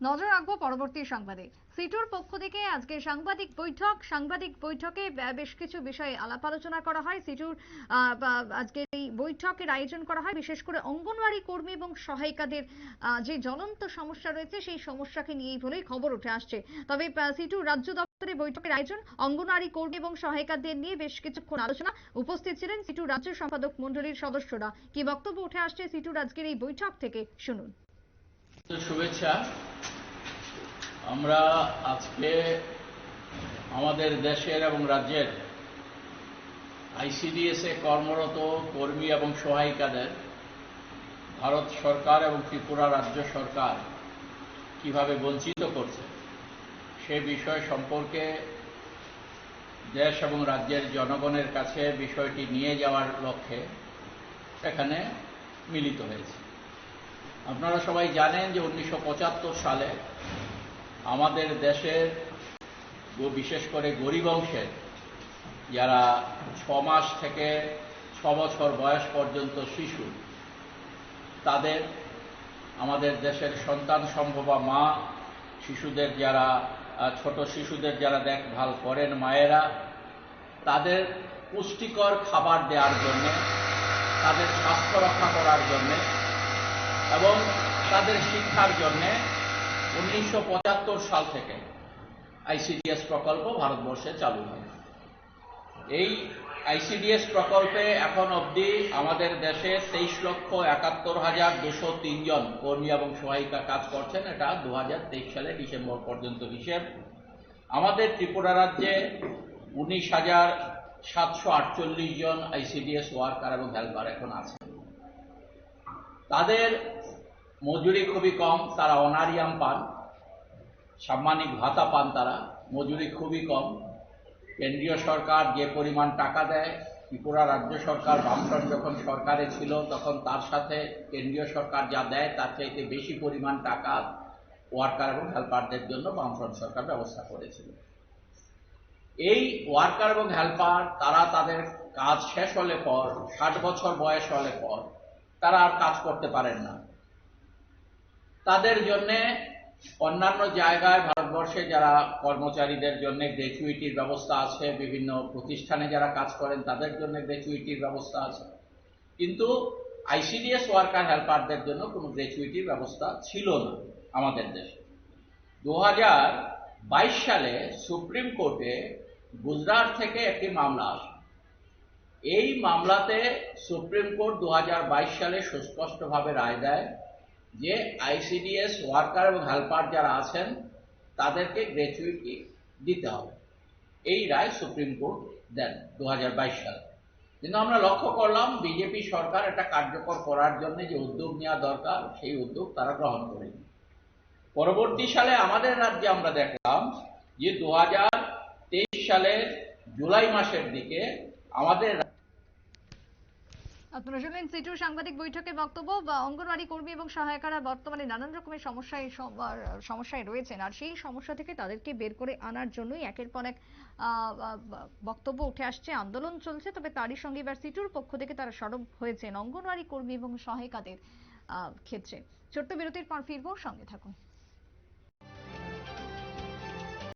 নজর রাখব পরবর্তী সংবাদে। সিটুর পক্ষ থেকে আজকে সাংবাদিক বৈঠক। সাংবাদিক বৈঠকে বেশ কিছু বিষয়ে আলাপ আলোচনা করা হয়। সিটুর আজকে এই বৈঠকের আয়োজন করা হয়। বিশেষ করে অঙ্গনওয়াড়ি কর্মী এবং সহায়িকাদের যে জ্বলন্ত সমস্যা রয়েছে, সেই সমস্যাকে নিয়েই বলেই খবর উঠে আসছে। তবে সিটুর রাজ্য দপ্তরে বৈঠকের আয়োজন অঙ্গনওয়াড়ি কর্মী এবং সহায়িকাদের নিয়ে বেশ কিছুক্ষণ আলোচনা উপস্থিত ছিলেন সিটুর রাজ্য সম্পাদক মন্ডলীর সদস্যরা। কি বক্তব্য উঠে আসছে সিটুর আজকের এই বৈঠক থেকে শুনুন। শুভেচ্ছা। আমরা আজকে আমাদের দেশের এবং রাজ্যের আইসিডিএসে কর্মরত কর্মী এবং সহায়িকাদের ভারত সরকার এবং ত্রিপুরা রাজ্য সরকার কীভাবে বঞ্চিত করছে, সে বিষয় সম্পর্কে দেশ এবং রাজ্যের জনগণের কাছে বিষয়টি নিয়ে যাওয়ার লক্ষ্যে সেখানে মিলিত হয়েছে। আপনারা সবাই জানেন যে উনিশশো পঁচাত্তর সালে আমাদের দেশের বিশেষ করে গরিব অংশের যারা ছ মাস থেকে ছ বছর বয়স পর্যন্ত শিশু, তাদের, আমাদের দেশের সন্তান সম্ভবা মা, শিশুদের যারা ছোট শিশুদের যারা দেখভাল করেন মায়েরা, তাদের পুষ্টিকর খাবার দেওয়ার জন্যে, তাদের স্বাস্থ্য রক্ষা করার জন্যে এবং তাদের শিক্ষার জন্যে উনিশশো পঁচাত্তর সাল থেকে আইসিডিএস প্রকল্প ভারতবর্ষে চালু হয়। এই আইসিডিএস প্রকল্পে এখন অবধি আমাদের দেশে তেইশ লক্ষ একাত্তর হাজার দুশো তিনজন কর্মী এবং সহায়িকা কাজ করছেন। এটা দু সালে ডিসেম্বর পর্যন্ত হিসেব। আমাদের ত্রিপুরা রাজ্যে উনিশ হাজার সাতশো আটচল্লিশ জন আইসিডিএস ওয়ার্কার এবং হেল্পার এখন আছে তাদের মজুরি খুবই কম, তারা অনারিয়াম পান, সাম্মানিক ভাতা পান তারা, মজুরি খুবই কম। কেন্দ্রীয় সরকার যে পরিমাণ টাকা দেয়, ত্রিপুরা রাজ্য সরকার, বামফ্রন্ট যখন সরকারে ছিল, তখন তার সাথে কেন্দ্রীয় সরকার যা দেয়, তার চাইতে বেশি পরিমাণ টাকা ওয়ার্কার এবং হেল্পারদের জন্য বামফ্রন্ট সরকার ব্যবস্থা করেছিল। এই ওয়ার্কার এবং হেল্পার, তারা তাদের কাজ শেষ হলে পর, ষাট বছর বয়স হলে পর, তারা আর কাজ করতে পারেন না। তাদের জন্য অন্যান্য জায়গায় ভারতবর্ষে যারা কর্মচারীদের জন্য গ্র্যাচুইটির ব্যবস্থা আছে, বিভিন্ন প্রতিষ্ঠানে যারা কাজ করেন, তাদের জন্য গ্র্যাচুইটির ব্যবস্থা আছে। কিন্তু আইসিডিএস ওয়ার্কার হেল্পারদের জন্য কোনো গ্র্যাচুইটির ব্যবস্থা ছিল না আমাদের দেশে। দু হাজার বাইশ সালে সুপ্রিম কোর্টে গুজরাট থেকে একটি মামলা আসে। এই মামলাতে সুপ্রিম কোর্ট দু হাজার বাইশ সালে সুস্পষ্টভাবে রায় দেয় যে আইসিডিএস ওয়ার্কার এবং হেল্পার যারা আছেন, তাদেরকে গ্র্যাচুইটি দিতে হবে। এই রায় সুপ্রিম কোর্ট দেন দু হাজার বাইশ সালে। কিন্তু আমরা লক্ষ্য করলাম, বিজেপি সরকার এটা কার্যকর করার জন্য যে উদ্যোগ নেওয়া দরকার, সেই উদ্যোগ তারা গ্রহণ করেনি। পরবর্তী সালে আমাদের রাজ্যে আমরা দেখলাম যে দু হাজার তেইশ সালের জুলাই মাসের দিকে আমাদের আপনারা শুনলেন সিটুর সাংবাদিক বৈঠকে বক্তব্য, বা অঙ্গনওয়াড়ি কর্মী এবং সহায়িকারা বর্তমানে নানান রকমের সমস্যায় সমস্যায় রয়েছেন, আর সেই সমস্যা থেকে তাদেরকে বের করে আনার জন্যই একের পর এক বক্তব্য উঠে আসছে, আন্দোলন চলছে, তবে তারই সঙ্গে এবার সিটুর পক্ষ থেকে তারা সরব হয়েছেন অঙ্গনওয়াড়ি কর্মী এবং সহায়িকাদের ক্ষেত্রে। ছোট্ট বিরতির পর ফিরবো, সঙ্গে থাকুন।